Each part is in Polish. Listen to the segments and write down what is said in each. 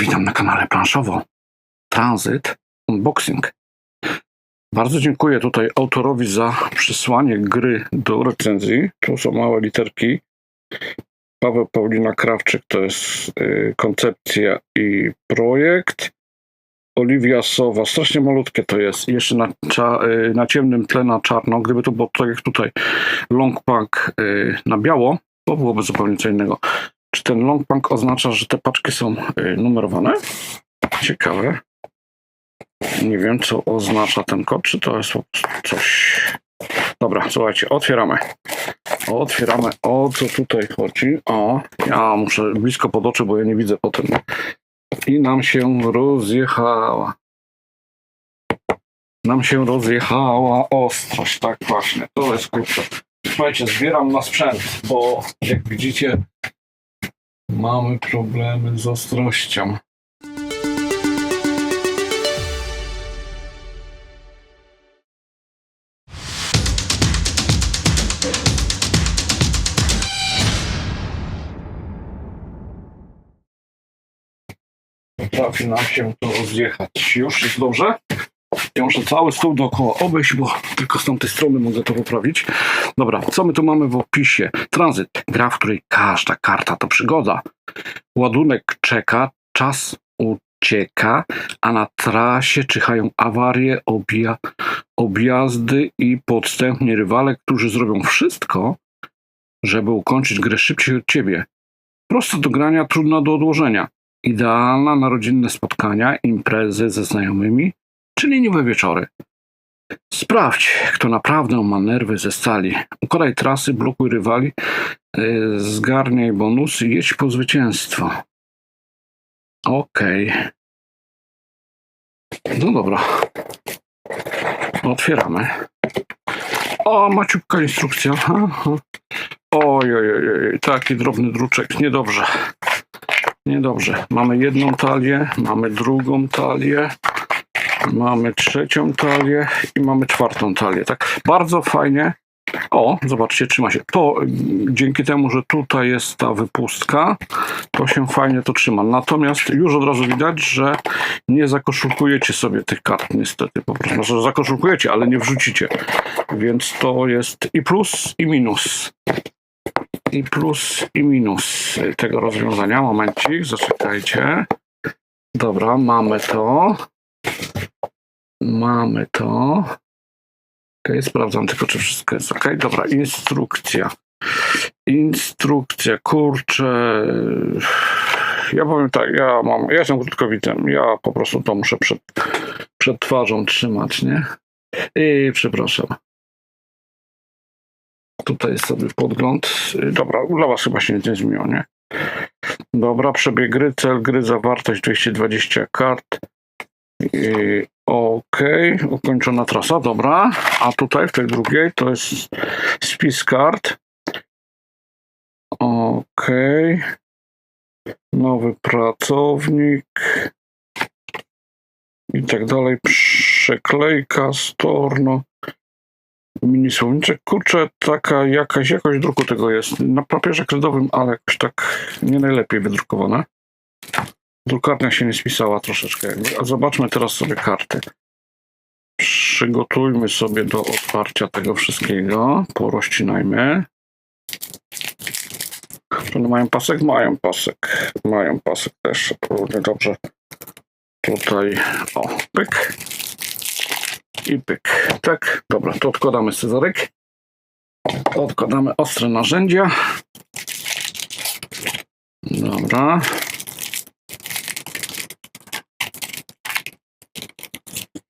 Witam na kanale Planszowo. Transit Unboxing. Bardzo dziękuję tutaj autorowi za przysłanie gry do recenzji. Tu są małe literki. Paweł Paulina Krawczyk to jest y, koncepcja i projekt. Oliwia Sowa, strasznie malutkie to jest. Jeszcze na, y, na ciemnym tle na czarno. Gdyby to było tak jak tutaj long punk y, na biało, to byłoby zupełnie co innego. Czy ten long punk oznacza, że te paczki są y, numerowane? Ciekawe. Nie wiem, co oznacza ten kod, czy to jest coś. Dobra, słuchajcie, otwieramy. Otwieramy. O co tutaj chodzi? O, ja muszę blisko pod oczy, bo ja nie widzę potem. I nam się rozjechała. Nam się rozjechała ostrość, tak właśnie. To jest kurczę. Słuchajcie, zbieram na sprzęt, bo jak widzicie, mamy problemy z ostrością. Potrafi nam się to rozjechać. Już jest dobrze? Ja muszę cały stół dookoła obejść, bo tylko z tamtej strony mogę to poprawić. Dobra, co my tu mamy w opisie? Tranzyt. Gra, w której każda karta to przygoda. Ładunek czeka, czas ucieka, a na trasie czyhają awarie, obja objazdy i podstępni rywale, którzy zrobią wszystko, żeby ukończyć grę szybciej od ciebie. Prosto do grania, trudna do odłożenia. Idealna na rodzinne spotkania, imprezy ze znajomymi czy leniwe wieczory. Sprawdź, kto naprawdę ma nerwy ze stali. Układaj trasy, blokuj rywali, yy, zgarniaj bonusy, jedź po zwycięstwo. Okej. No dobra. Otwieramy. O, maciupka instrukcja. Aha. Oj, oj, oj, taki drobny druczek. Niedobrze. Niedobrze. Mamy jedną talię, mamy drugą talię, mamy trzecią talię i mamy czwartą talię. Tak, bardzo fajnie. O, zobaczcie, trzyma się. To mm, dzięki temu, że tutaj jest ta wypustka, to się fajnie to trzyma. Natomiast już od razu widać, że nie zakoszulkujecie sobie tych kart niestety. Po prostu Znaczy, zakoszulkujecie, ale nie wrzucicie. Więc to jest i plus, i minus i plus i minus tego rozwiązania. Momencik, zaczekajcie. Dobra, mamy to. Mamy to. Ok, sprawdzam tylko, czy wszystko jest ok. Dobra, instrukcja. Instrukcja, kurczę. Ja powiem tak, ja mam, ja jestem krótkowidzem, ja po prostu to muszę przed, przed twarzą trzymać, nie? I przepraszam. Tutaj jest sobie podgląd. Dobra, dla Was chyba się nic nie zmieniło, nie? Dobra, przebieg gry, cel gry, zawartość 220 kart. Okej, ukończona trasa, dobra. A tutaj w tej drugiej to jest spis kart. Okej. Nowy pracownik. I tak dalej. Przeklejka, storno. Mini słowniczek, kurczę, taka jakaś jakość druku tego jest. Na papierze kredowym, ale jakoś tak nie najlepiej wydrukowane. Drukarnia się nie spisała troszeczkę. A zobaczmy teraz sobie karty. Przygotujmy sobie do otwarcia tego wszystkiego. Porozcinajmy. Czy one mają pasek? Mają pasek. Mają pasek też. Równie dobrze. Tutaj, o, pyk i pyk. Tak, dobra, to odkładamy scyzoryk. Odkładamy ostre narzędzia. Dobra.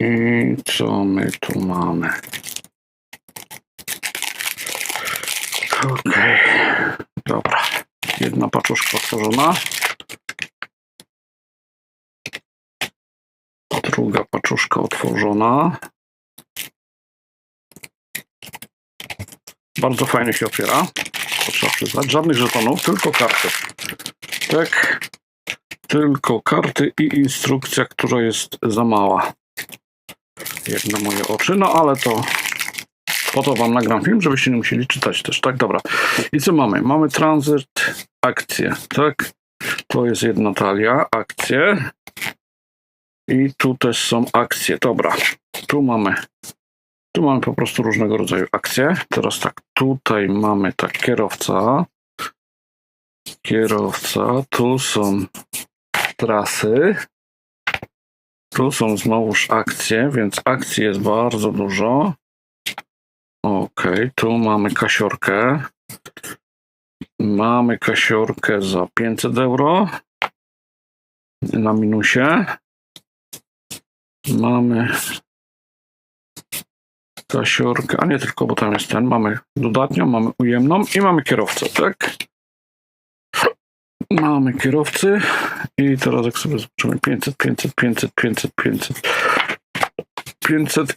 I co my tu mamy? Okej, dobra. Jedna paczuszka otworzona. Druga paczuszka otworzona. Bardzo fajnie się otwiera. Trzeba przyznać. Żadnych żetonów, tylko karty. Tak. Tylko karty i instrukcja, która jest za mała. Jak na moje oczy. No ale to po to wam nagram film, żebyście nie musieli czytać też. Tak, dobra. I co mamy? Mamy tranzyt, akcję, tak? To jest jedna talia, akcje. I tu też są akcje. Dobra, tu mamy. Tu mamy po prostu różnego rodzaju akcje. Teraz tak, tutaj mamy tak kierowca. Kierowca, tu są trasy. Tu są znowuż akcje, więc akcji jest bardzo dużo. Ok, tu mamy kasiorkę. Mamy kasiorkę za 500 euro na minusie. Mamy kasiorkę, a nie tylko, bo tam jest ten. Mamy dodatnią, mamy ujemną i mamy kierowcę, tak? Mamy kierowcy i teraz jak sobie zobaczymy 500, 500, 500, 500, 500, 500,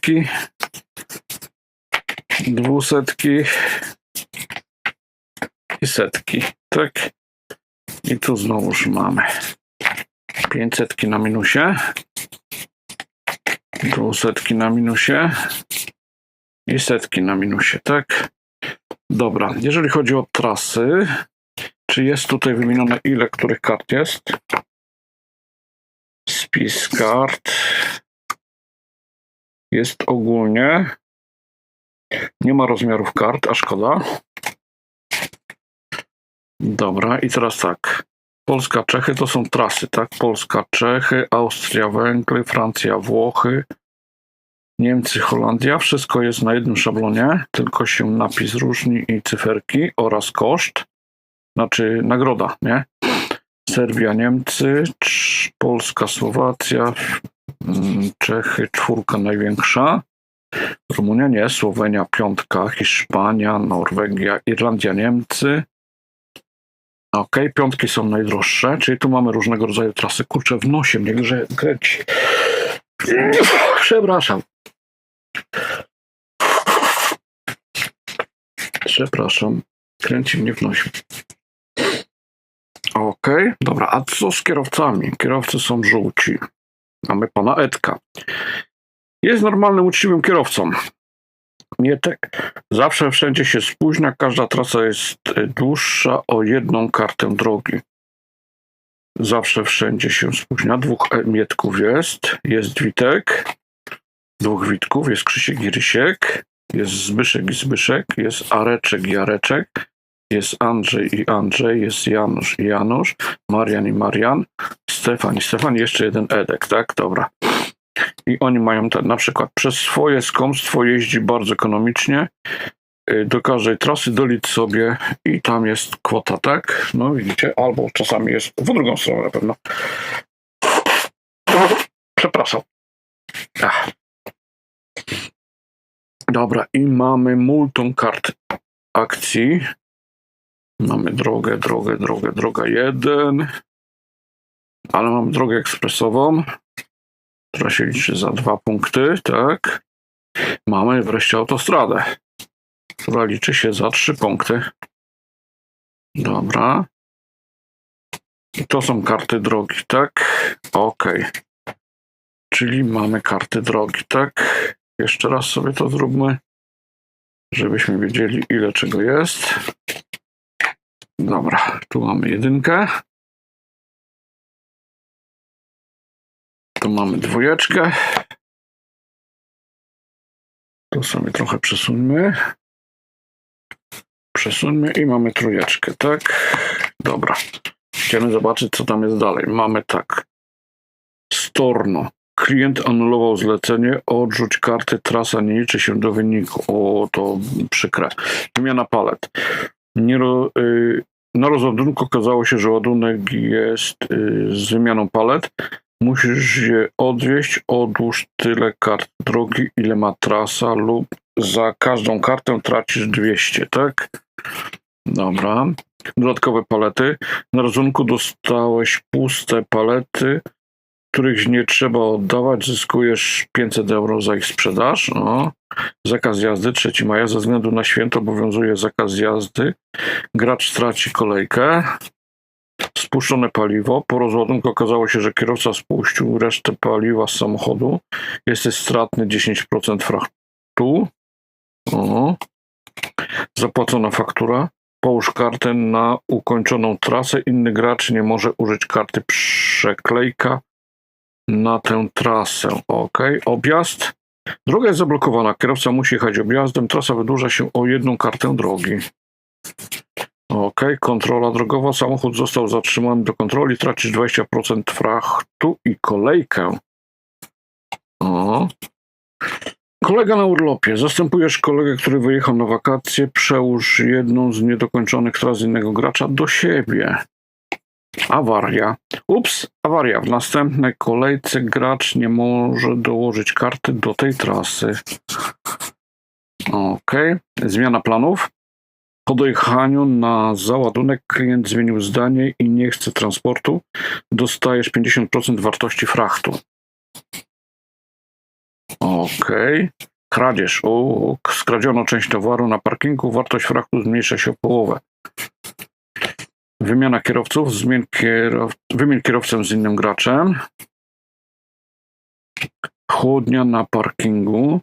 dwusetki i setki, tak? I tu znowuż mamy 500 na minusie, dwusetki na minusie i setki na minusie, tak? Dobra, jeżeli chodzi o trasy, czy jest tutaj wymienione ile których kart jest? Spis kart. Jest ogólnie. Nie ma rozmiarów kart, a szkoda. Dobra, i teraz tak. Polska, Czechy to są trasy, tak? Polska, Czechy, Austria, Węgry, Francja, Włochy, Niemcy, Holandia. Wszystko jest na jednym szablonie, tylko się napis różni i cyferki oraz koszt. Znaczy nagroda, nie? Serbia, Niemcy, Polska, Słowacja, mm, Czechy, czwórka największa. Rumunia nie, Słowenia piątka, Hiszpania, Norwegia, Irlandia, Niemcy. Ok, piątki są najdroższe, czyli tu mamy różnego rodzaju trasy. Kurczę, w nosie mnie grze, kręci. Przepraszam. Przepraszam, kręci mnie w nosie. Ok, dobra, a co z kierowcami? Kierowcy są żółci. Mamy pana Edka. Jest normalnym, uczciwym kierowcą. Mietek zawsze wszędzie się spóźnia, każda trasa jest e, dłuższa o jedną kartę drogi. Zawsze wszędzie się spóźnia. Dwóch Mietków jest. Jest Witek. Dwóch Witków. Jest Krzysiek i Rysiek. Jest Zbyszek i Zbyszek. Jest Areczek i Areczek. Jest Andrzej i Andrzej. Jest Janusz i Janusz. Marian i Marian. Stefan i Stefan. Jeszcze jeden Edek, tak? Dobra. I oni mają ten, na przykład przez swoje skąpstwo jeździ bardzo ekonomicznie. Y, Do każdej trasy dolicz sobie i tam jest kwota, tak? No widzicie, albo czasami jest w drugą stronę na pewno. Przepraszam. Ach. Dobra, i mamy multum kart akcji. Mamy drogę, drogę, drogę, droga 1. Ale mamy drogę ekspresową która się liczy za dwa punkty, tak. Mamy wreszcie autostradę, która liczy się za trzy punkty. Dobra. I to są karty drogi, tak? Ok. Czyli mamy karty drogi, tak? Jeszcze raz sobie to zróbmy, żebyśmy wiedzieli, ile czego jest. Dobra, tu mamy jedynkę. Tu mamy dwójeczkę. Tu sobie trochę przesuńmy. Przesuńmy i mamy trójeczkę, tak? Dobra. Chcemy zobaczyć, co tam jest dalej. Mamy tak. Storno. Klient anulował zlecenie, odrzuć karty, trasa nie liczy się do wyniku. O, to przykre. Wymiana palet. Nie y, na rozładunku okazało się, że ładunek jest y, z wymianą palet. Musisz je odwieźć, odłóż tyle kart drogi, ile ma trasa lub za każdą kartę tracisz 200, tak? Dobra. Dodatkowe palety. Na rozrządku dostałeś puste palety, których nie trzeba oddawać. Zyskujesz 500 euro za ich sprzedaż. No. Zakaz jazdy 3 maja. Ze względu na święto obowiązuje zakaz jazdy. Gracz straci kolejkę spuszczone paliwo. Po rozładunku okazało się, że kierowca spuścił resztę paliwa z samochodu. Jesteś stratny 10% frachtu. O. Zapłacona faktura. Połóż kartę na ukończoną trasę. Inny gracz nie może użyć karty przeklejka na tę trasę. Ok, objazd. Droga jest zablokowana. Kierowca musi jechać objazdem. Trasa wydłuża się o jedną kartę drogi. Ok, kontrola drogowa. Samochód został zatrzymany do kontroli. Tracisz 20% frachtu i kolejkę. O. Kolega na urlopie. Zastępujesz kolegę, który wyjechał na wakacje. Przełóż jedną z niedokończonych tras innego gracza do siebie. Awaria. Ups, awaria. W następnej kolejce gracz nie może dołożyć karty do tej trasy. Ok. Zmiana planów. Po dojechaniu na załadunek klient zmienił zdanie i nie chce transportu. Dostajesz 50% wartości frachtu. Okej. Kradzież. O, skradziono część towaru na parkingu. Wartość frachtu zmniejsza się o połowę. Wymiana kierowców. Zmień kierow... Wymień kierowcę z innym graczem. Chłodnia na parkingu.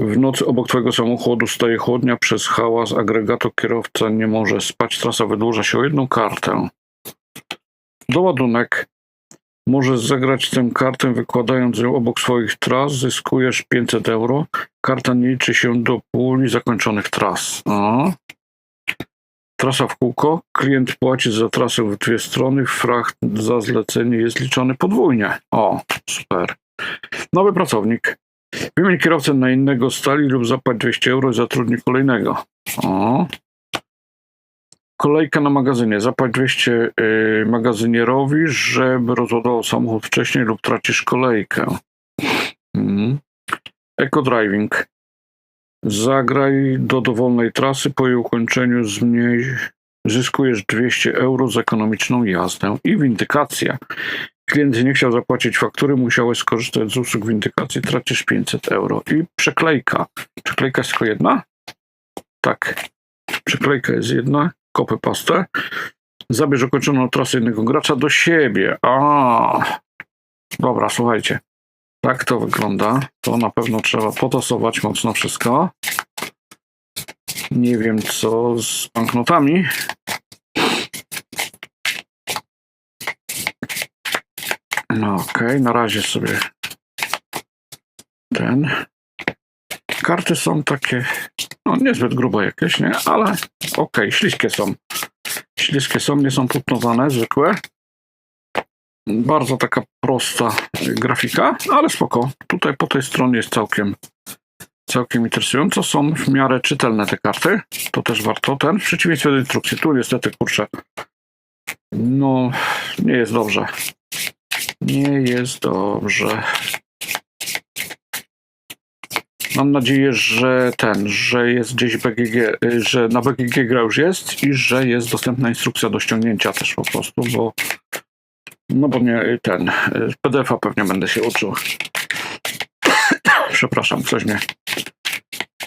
W nocy obok twojego samochodu staje chłodnia przez hałas agregatu. Kierowca nie może spać. Trasa wydłuża się o jedną kartę. Doładunek. Możesz zagrać tę kartę wykładając ją obok swoich tras. Zyskujesz 500 euro. Karta nie liczy się do puli zakończonych tras. O. Trasa w kółko. Klient płaci za trasę w dwie strony. Fracht za zlecenie jest liczony podwójnie. O, super. Nowy pracownik. Wymień kierowcę na innego stali lub zapłać 200 euro i zatrudnij kolejnego. O. Kolejka na magazynie. Zapłać 200 y, magazynierowi, żeby rozładował samochód wcześniej lub tracisz kolejkę. Mhm. Eco-driving. Zagraj do dowolnej trasy. Po jej ukończeniu zmniej, zyskujesz 200 euro za ekonomiczną jazdę. I windykacja. Klient nie chciał zapłacić faktury, musiałeś skorzystać z usług windykacji, tracisz 500 euro. I przeklejka. Przeklejka jest tylko jedna? Tak. Przeklejka jest jedna. Kopy pastę. Zabierz ukończoną trasę innego gracza do siebie. A. Dobra, słuchajcie. Tak to wygląda. To na pewno trzeba potasować mocno wszystko. Nie wiem co z banknotami. No okej, na razie sobie ten. Karty są takie, no niezbyt grube jakieś, nie? Ale okej, śliskie są. Śliskie są, nie są putnowane, zwykłe. Bardzo taka prosta grafika, ale spoko. Tutaj po tej stronie jest całkiem, całkiem interesująco. Są w miarę czytelne te karty. To też warto ten. W przeciwieństwie do instrukcji. Tu niestety, kurczę, no nie jest dobrze. Nie jest dobrze. Mam nadzieję, że ten, że jest gdzieś BGG, że na BGG gra już jest i że jest dostępna instrukcja do ściągnięcia też po prostu, bo no bo nie y, ten, y, PDF-a pewnie będę się uczył. Przepraszam, coś mnie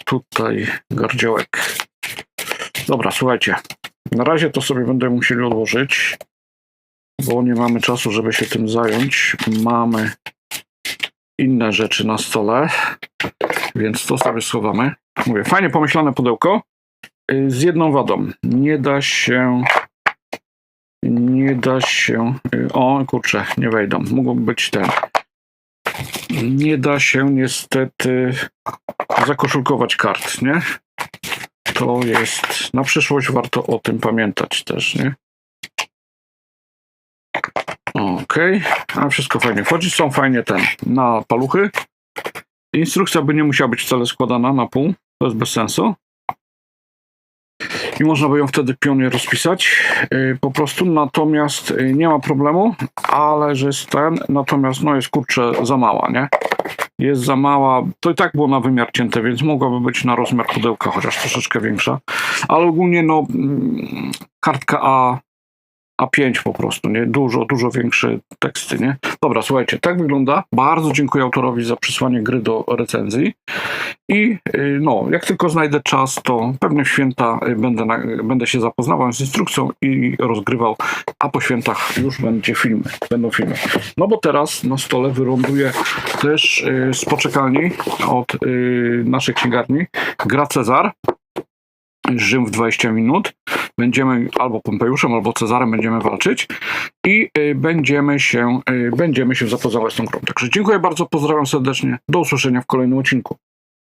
tutaj gardziołek. Dobra, słuchajcie. Na razie to sobie będę musieli odłożyć, bo nie mamy czasu, żeby się tym zająć. Mamy inne rzeczy na stole, więc to sobie schowamy. Mówię, fajnie pomyślane pudełko. Y, Z jedną wadą. Nie da się. Nie da się. y, O, kurczę, nie wejdą. Mogą być te. Nie da się niestety zakoszulkować kart, nie? To jest. Na przyszłość warto o tym pamiętać też, nie? Okej, a wszystko fajnie wchodzi. Są fajnie ten na paluchy. Instrukcja by nie musiała być wcale składana na pół. To jest bez sensu. I można by ją wtedy pionie rozpisać yy, po prostu. Natomiast yy, nie ma problemu, ale że jest ten, natomiast no jest kurczę za mała, nie? Jest za mała. To i tak było na wymiar cięte, więc mogłaby być na rozmiar pudełka, chociaż troszeczkę większa. Ale ogólnie no mm, kartka A a5 po prostu, nie? Dużo, dużo większe teksty, nie? Dobra, słuchajcie, tak wygląda. Bardzo dziękuję autorowi za przysłanie gry do recenzji. I y, no, jak tylko znajdę czas, to pewnie w święta y, będę, na, będę się zapoznawał z instrukcją i rozgrywał, a po świętach już będzie filmy, będą filmy. No bo teraz na stole wyląduje też y, z poczekalni od naszej księgarni gra Cezar. Rzym w 20 minut. Będziemy albo Pompejuszem, albo Cezarem będziemy walczyć i y, będziemy się, y, będziemy się zapoznawać z tą grą. Także dziękuję bardzo, pozdrawiam serdecznie. Do usłyszenia w kolejnym odcinku.